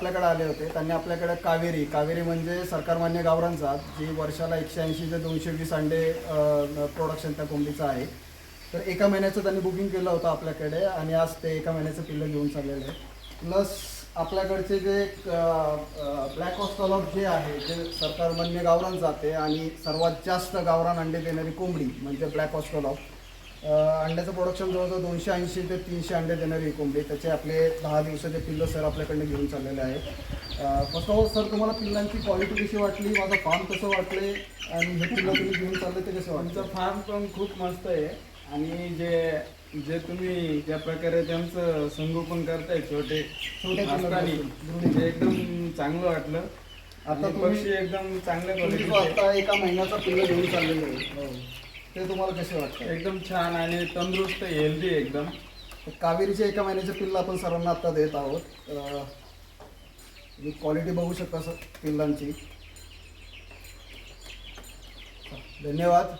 आपल्याकडे आले होते त्यांनी आपल्याकडे कावेरी. कावेरी म्हणजे सरकारमान्य गावरान जात जी वर्षाला एकशे ऐंशी ते दोनशे वीस अंडे प्रोडक्शन त्या कोंबडीचं आहे. तर एका महिन्याचं त्यांनी बुकिंग केलं होतं आपल्याकडे आणि आज ते एका महिन्याचं पिल्लं घेऊन चाललेलं आहे. प्लस आपल्याकडचे जे ब्लॅक ऑस्टॉलॉफ जे आहे जे सरकारमान्य गावरान जाते आणि सर्वात जास्त गावरान अंडे देणारी कोंबडी म्हणजे ब्लॅक ऑस्टॉलॉफ अंड्याचं प्रोडक्शन जवळजवळ दोनशे ऐंशी ते तीनशे अंडे देणारी ही कोंबडी. त्याचे आपले दहा दिवसाचे पिल्लं सर आपल्याकडनं घेऊन चाललेले आहे फर्स्ट ऑफ ऑल सर तुम्हाला पिल्लांची क्वालिटी कशी वाटली? माझं फार्म कसं वाटले आणि हे पिल्लं तुम्ही घेऊन चालले ते कसं वाटतं फार्म पण खूप मस्त आहे. आणि जे जे तुम्ही ज्या प्रकारे त्यांचं संगोपन करताय छोटे छोटे ते एकदम चांगलं वाटलं. आता पक्षी एकदम चांगल्या क्वालिटीचे आता एका महिन्याचा पिल्लं घेऊन चाललेले आहे ते तुम्हाला कसे वाटतं? एकदम छान आणि तंदुरुस्त हेल्दी एकदम. कावेरीचे एका महिन्याचे पिल्लं आपण सर्वांना आता देत आहोत. क्वालिटी बघू शकता सर पिल्लांची. धन्यवाद.